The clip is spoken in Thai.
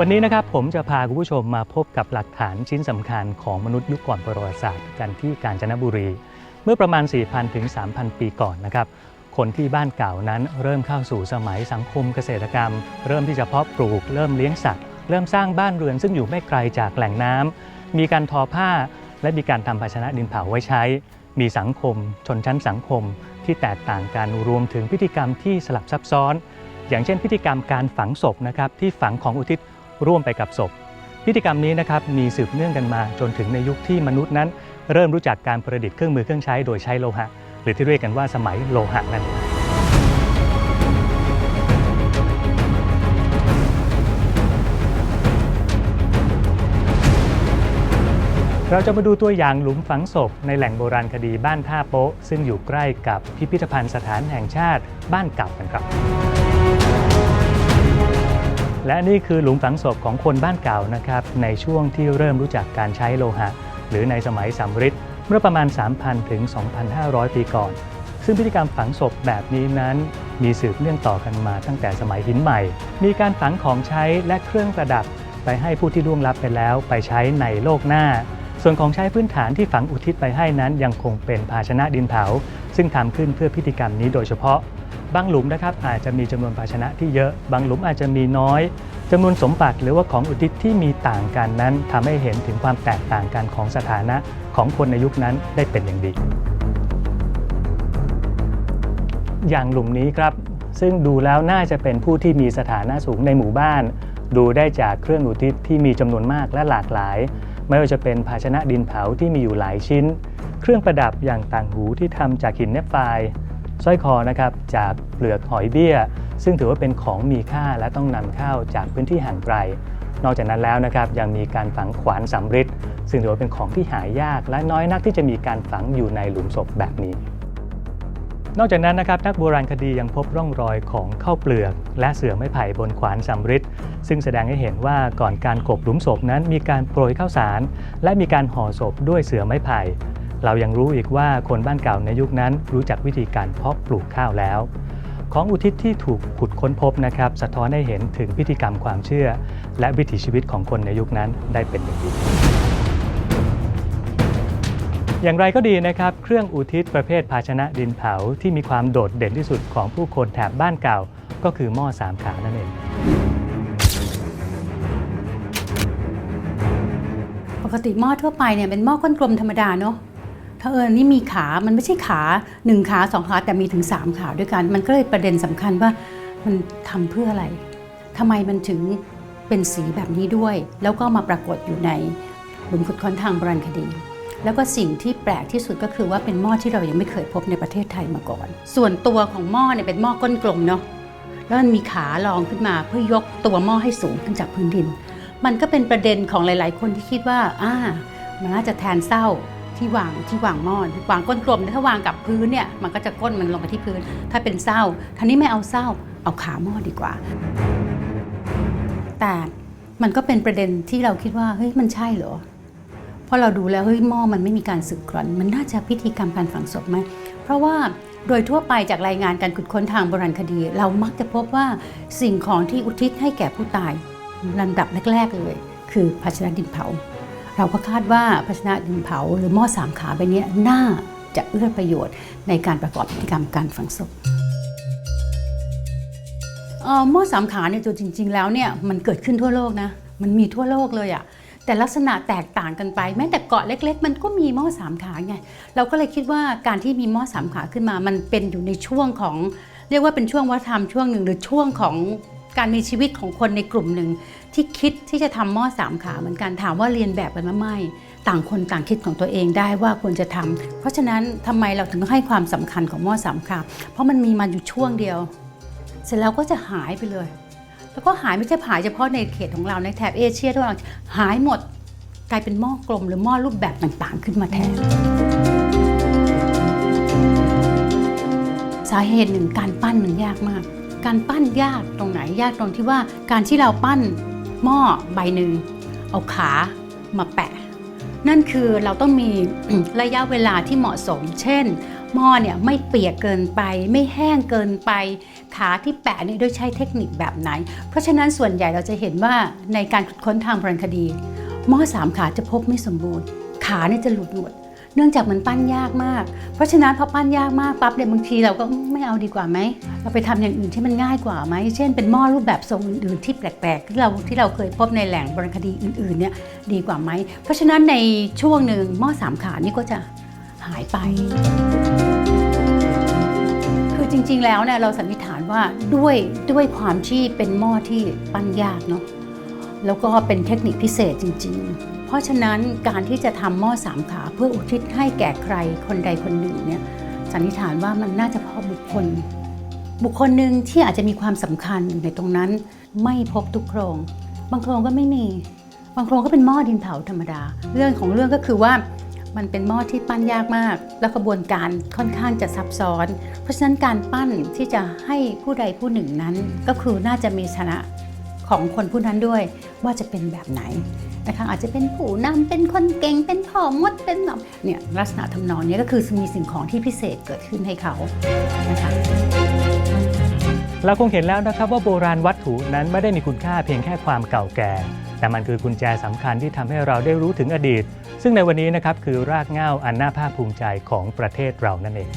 วันนี้นะครับผมจะพาคุณผู้ชมมาพบกับหลักฐานชิ้นสำคัญของมนุษย์ยุคก่อนประวัติศาสตร์กันที่กาญจนบุรี เมื่อประมาณ 4,000 ถึง 3,000 ปีก่อนนะครับ คนที่บ้านเก่านั้นเริ่มเข้าสู่สมัยสังคมเกษตรกรรม เริ่มที่จะเพาะปลูก เริ่มเลี้ยงสัตว์ เริ่มสร้างบ้านเรือนซึ่งอยู่ไม่ไกลจากแหล่งน้ำมีการทอผ้า และมีการทำภาชนะดินเผาไว้ใช้ มีสังคม ชนชั้นสังคม ที่แตกต่างกันรวมถึงพิธีกรรมที่สลับซับซ้อน อย่างเช่น พิธีกรรมการฝังศพนะครับที่ฝังของอุทิศ ร่วมไปกับศพ พิธีกรรมนี้นะครับมีสืบเนื่องกันมาจนถึงในยุคที่มนุษย์นั้น เริ่มรู้จักการประดิษฐ์เครื่องมือเครื่องใช้โดยใช้โลหะ หรือที่เรียกกันว่าสมัยโลหะนั่นเองเราจะมาดูตัวอย่างหลุมฝังศพในแหล่งโบราณคดีบ้านท่าโป๊ะ ซึ่งอยู่ใกล้กับพิพิธภัณฑ์สถานแห่งชาติบ้านเก่ากันครับ และนี่คือหลุมฝังศพของคนบ้านเก่านะครับในช่วงที่เริ่มรู้จักการใช้โลหะ หรือในสมัยสัมฤทธิ์เมื่อประมาณ 3,000 ถึง 2,500 ปีก่อน ซึ่งพิธีกรรมฝังศพแบบนี้นั้นมีสืบเนื่องต่อกันมาตั้งแต่สมัยหินใหม่ มีการฝังของใช้และเครื่องประดับไปให้ผู้ที่ล่วงลับไปแล้วไปใช้ในโลกหน้า ส่วนของใช้พื้นฐานที่ฝังอุทิศไปให้นั้นยังคงเป็นภาชนะดินเผา ซึ่งทำขึ้นเพื่อพิธีกรรมนี้โดยเฉพาะ บางหลุมนะครับอาจจะมีจำนวนภาชนะที่เยอะ บางหลุมอาจจะมีน้อยจำนวนสมบัติหรือว่าของอุทิศที่มีต่างกันนั้นทำให้เห็นถึงความแตกต่างกันของสถานะของคนในยุคนั้นได้เป็นอย่างดี อย่างหลุมนี้ครับซึ่งดูแล้วน่าจะเป็นผู้ที่มีสถานะสูงในหมู่บ้าน ดูได้จากเครื่องอุทิศที่มีจำนวนมากและหลากหลาย ไม่ว่าจะเป็นภาชนะดินเผาที่มีอยู่หลายชิ้น เครื่องประดับอย่างต่างหูที่ทำจากหินเนปไฟล์สร้อยคอนะครับจากเปลือกหอยเบี้ย ซึ่งถือว่าเป็นของมีค่าและต้องนำเข้าจากพื้นที่ห่างไกล นอกจากนั้นแล้วนะครับยังมีการฝังขวานสำริดซึ่งถือว่าเป็นของที่หายากและน้อยนักที่จะมีการฝังอยู่ในหลุมศพแบบนี้ นอกจากนั้นนะครับนักโบราณคดียังพบร่องรอยของข้าวเปลือก และเสือไม้ไผ่บนขวานสำริดซึ่งแสดงให้เห็นว่าก่อนการกบหลุมศพนั้นมีการโปรยข้าวสาร และมีการห่อศพด้วยเสือไม้ไผ่ เรายังรู้อีกว่าคนบ้านเก่าในยุคนั้นรู้จักวิธีการเพาะปลูกข้าวแล้ว ของอุทิศที่ถูกขุดค้นพบนะครับ สะท้อนให้เห็นถึงพิธีกรรมความเชื่อ และวิถีชีวิตของคนในยุคนั้นได้เป็นอย่างดี อย่างไรก็ดีนะครับ เครื่องอุทิศประเภทภาชนะดินเผาที่มีความโดดเด่นที่สุดของผู้คนแถบบ้านเก่า ก็คือหม้อสามขานั่นเองปกติหม้อทั่วไปเนี่ยเป็นหม้อก้นกลมธรรมดาเนาะถ้าเอิญนี่มีขา มันไม่ใช่ขาหนึ่งขาสองขาแต่มีถึงสามขาด้วยกัน มันก็เลยประเด็นสำคัญว่ามันทำเพื่ออะไรทำไมมันถึงเป็นสีแบบนี้ด้วย แล้วก็มาปรากฏอยู่ในหลุมขุดค้นทางโบราณคดี แล้วก็สิ่งที่แปลกที่สุดก็คือว่าเป็นหม้อที่เรายังไม่เคยพบในประเทศไทยมาก่อน ส่วนตัวของหม้อเนี่ยเป็นหม้อก้นกลมเนาะแล้วมันมีขารองขึ้นมาเพื่อยกตัวหม้อให้สูงขึ้นจากพื้นดิน มันก็เป็นประเด็นของหลาย ๆ คนที่คิดว่าอ่ามันน่าจะแทนเศร้าที่วางที่วางหม้อวางก้นกลมถ้าวางกับพื้นเนี่ยมันก็จะก้นมันลงไปที่พื้น ถ้าเป็นเศร้าท่านี้ไม่เอาเศร้าเอาขาหม้อดีกว่า แต่มันก็เป็นประเด็นที่เราคิดว่าเฮ้ยมันใช่เหรอ ราะเราดูแล้วเฮ้ยหม้อมันไม่มีการสึกกร่อน มันน่าจะพิธีกรรมการฝังศพไหมเพราะว่าโดยทั่วไปจากรายงานการขุดค้นทางโบราณคดี เรามักจะพบว่าสิ่งของที่อุทิศให้แก่ผู้ตายลำดับแรก ๆ เลย คือภาชนะดินเผา เราก็คาดว่าภาชนะดินเผา หรือหม้อสามขาใบนี้น่าจะเอื้อประโยชน์ในการประกอบพิธีกรรมการฝังศพอ่อหม้อสามขาเนี่ยตัวจริง ๆ แล้วเนี่ยมันเกิดขึ้นทั่วโลกนะมันมีทั่วโลกเลยอะ แต่ลักษณะแตกต่างกันไป แม้แต่เกาะเล็ก ๆ มันก็มีหม้อสามขาไงเราก็เลยคิดว่าการที่มีหม้อสามขาขึ้นมา มันเป็นอยู่ในช่วงของ เรียกว่าเป็นช่วงวัฒนธรรมช่วงหนึ่งหรือช่วงของการมีชีวิตของคนในกลุ่มหนึ่งที่คิดที่จะทำหม้อสามขาเหมือนกันถามว่าเรียนแบบกันไหมไม่ ต่างคนต่างคิดของตัวเองได้ว่าควรจะทำเพราะฉะนั้นทำไมเราถึงให้ความสำคัญของหม้อสามขาเพราะมันมีมาอยู่ช่วงเดียว เสร็จแล้วก็จะหายไปเลย แล้วก็หายไม่ใช่หายเฉพาะในเขตของเราในแถบเอเชียทั่วยหายหมดกลายเป็นหม้อกลมหรือหม้อรูปแบบต่างๆ ขึ้นมาแทน สาเหตุหนึ่งการปั้นมันยากมาก การปั้นยากตรงไหนยากตรงที่ว่าการที่เราปั้นหม้อใบหนึ่งเอาขามาแปะ นั่นคือเราต้องมีระยะเวลาที่เหมาะสม เช่น หม้อเนี่ยไม่เปียกเกินไป ไม่แห้งเกินไปขาที่แปะเนี่ยด้วยใช้เทคนิคแบบไหน เพราะฉะนั้นส่วนใหญ่เราจะเห็นว่าในการค้นทางพรานคดี หม้อสามขาจะพบไม่สมบูรณ์ ขาเนี่ยจะหลุดหมด เนื่องจากมันปั้นยากมาก เพราะฉะนั้นพอปั้นยากมากปั๊บเนี่ยบางทีเราก็ไม่เอาดีกว่าไหม เราไปทำอย่างอื่นที่มันง่ายกว่าไหม เช่นเป็นหม้อรูปแบบทรงอื่นๆที่แปลกๆ ที่เราที่เราเคยพบในแหล่งบราณคดีอื่นๆเนี่ยดีกว่าไหม เพราะฉะนั้นในช่วงหนึ่งหม้อสามขานี่ก็จะหายไปคือจริง ๆ แล้วเนี่ยเราสันนิษฐานว่าด้วยด้วยความที่เป็นหม้อที่ปั้นยากเนาะแล้วก็เป็นเทคนิคพิเศษจริง ๆ ราะฉะนั้นการที่จะทำหม้อสามขาเพื่ออุทิศให้แก่ใครคนใดคนหนึ่งเนี่ยสันนิษฐานว่ามันน่าจะพอบุคคล บุคคลหนึ่งที่อาจจะมีความสำคัญในตรงนั้น ไม่พบทุกโครง บางโครงก็ไม่มี บางโครงก็เป็นหม้อดินเผาธรรมดา เรื่องของเรื่องก็คือว่ามันเป็นหม้อที่ปั้นยากมาก แล้วกระบวนการค่อนข้างจะซับซ้อน เพราะฉะนั้นการปั้นที่จะให้ผู้ใดผู้หนึ่งนั้น ก็คือน่าจะมีชนะของคนผู้นั้นด้วยว่าจะเป็นแบบไหน นะคะอาจจะเป็นผู้นำเป็นคนเก่งเป็นพ่อมดเป็นหนอมเนี่ยลักษณะทำนองเนี้ก็คือมีสิ่งของที่พิเศษเกิดขึ้นให้เขานะคะเราคงเห็นแล้วนะครับว่าโบราณวัตถุนั้นไม่ได้มีคุณค่าเพียงแค่ความเก่าแก่ แต่มันคือกุญแจสำคัญที่ทำให้เราได้รู้ถึงอดีต ซึ่งในวันนี้นะครับคือรากเหง้าอันน่าภาคภูมิใจของประเทศเรานั่นเอง